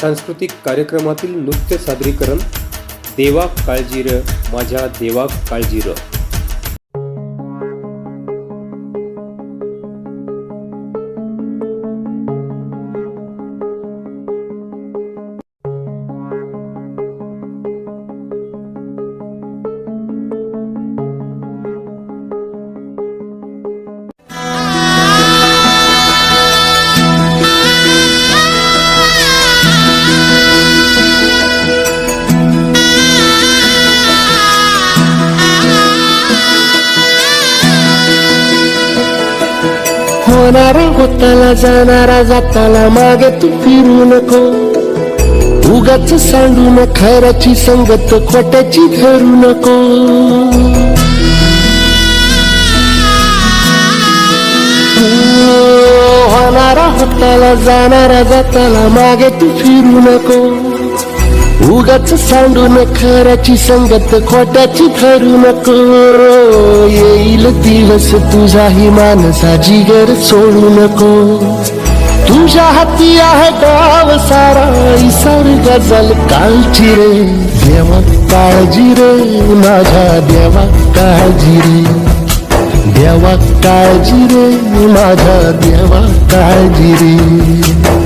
सांस्कृतिक कार्यक्रमातील नृत्य सादरीकरण देवा काळजीर माझ्या देवा काळजीर. होणारा होताला जाणारा जाताला मागे तू फिरू नको. उगाच सांडू न संगत खोट्याची धरू नको. होणारा होताला जाणारा जाताला मागे तू फिरू नको. उगाच सांडू न खऱ्याची संगत खोट्याची ठरू नको. येईल दिवस तुझाही मानसा जिगर सोडू नको. तुझ्या हाती आहे गाव सारा इसार गजल रे. देवा काळजी रे माझ्या देवा काळजी रे. देवा काळजी रे माझ्या देवा काळजी रे.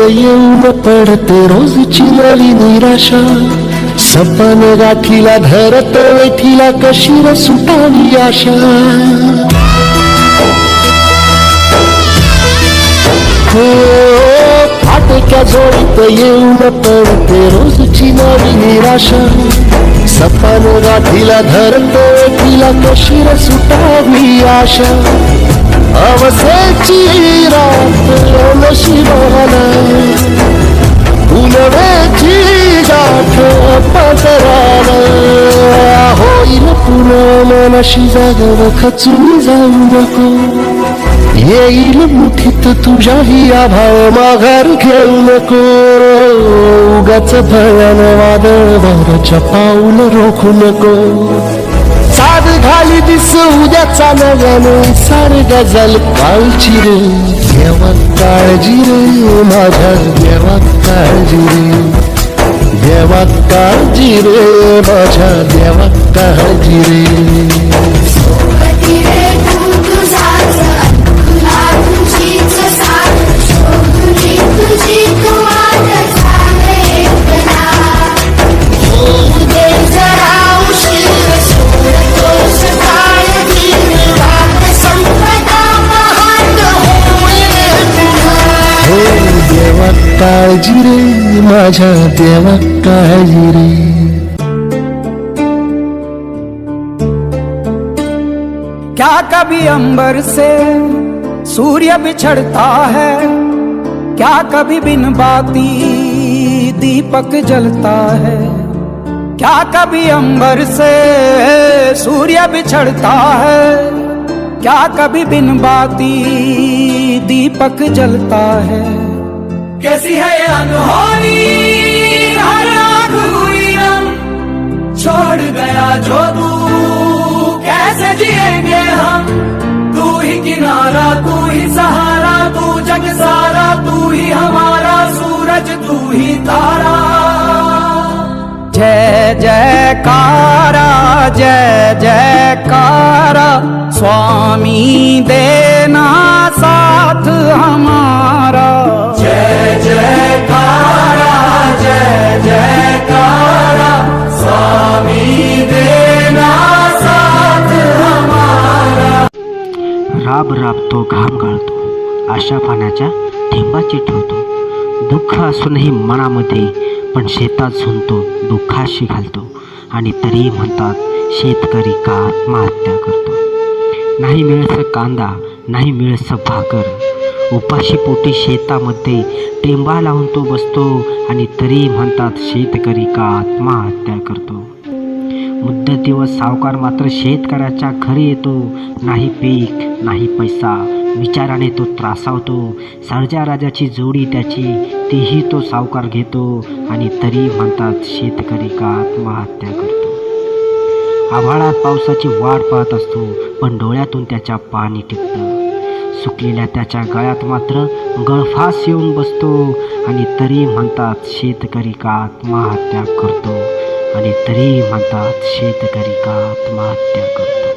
झोळीत येऊन पडते रोजची नवी निराशा. सपन गाठीला धरत वेठीला कशीर सुटावी आशा. हो, फाटक्या जोडीत येऊन पडते रोजची नवी निराशा. सपन गाठीला धरत वेठीला कशीर सुटावी आशा. अवसेची रात अशी जागा खचून जाऊ नको येईल मुठीत तुझ्याही आभाळ माघार घेऊ नको. उगाच भयान वादळ भरच्या पाऊल रोखू नको. साध घाली दिस उद्याचा नव्याने सार गजल कालची रे. देवा काळजी रे माझ्या देवा काळजी रे. देवा काळजी रे माझ्या देवा काळजी रे. काळजी रे माझ्या देवा काळजी रे? क्या कभी अंबर से सूर्य बिछड़ता है? क्या कभी बिन बाती दीपक जलता है? क्या कभी अंबर से सूर्य बिछड़ता है? क्या कभी बिन बाती दीपक जलता है? कैसी है अनहोनी? हर आँख हुई छोड़ गया जो तू। कैसे जिएँगे हम? तू ही किनारा, तू ही सहारा, तू जग सारा, तू ही हमारा, सूरज, तू ही तारा। जय, जयकारा जय, जयकारा, स्वामी देना साथ हमारा। तो घाम गाळतो. अशा पाण्याच्या थेंबाची ठेवतो. दुःख असूनही मनामध्ये पण शेतात झुंतो दुःखाशी घालतो. आणि तरी म्हणतात शेतकरी का आत्महत्या करतो? नाही मिळस कांदा नाही मिळस भाकर. उपाशी पोटी शेतामध्ये टेंबा लावून तो बसतो आणि तरी म्हणतात शेतकरी का आत्महत्या करतो? दिवस सावकार मात्र शेतकऱ्याच्या घरी येतो. नाही पीक नाही पैसा. विचाराने तो त्रासावतो. सर्जा राजाची जोडी त्याची तीही तो सावकार घेतो आणि तरी म्हणतात शेतकरी का आत्महत्या करतो. आभाळात पावसाची वाट पाहत असतो पण डोळ्यातून त्याच्या पाणी टिपतं. सुकलेल्या त्याच्या गळ्यात मात्र गळफास येऊन बसतो आणि तरी म्हणतात शेतकरी का आत्महत्या करतो. आणि तरी म्हणतात शेतकरी का आत्महत्या करतो.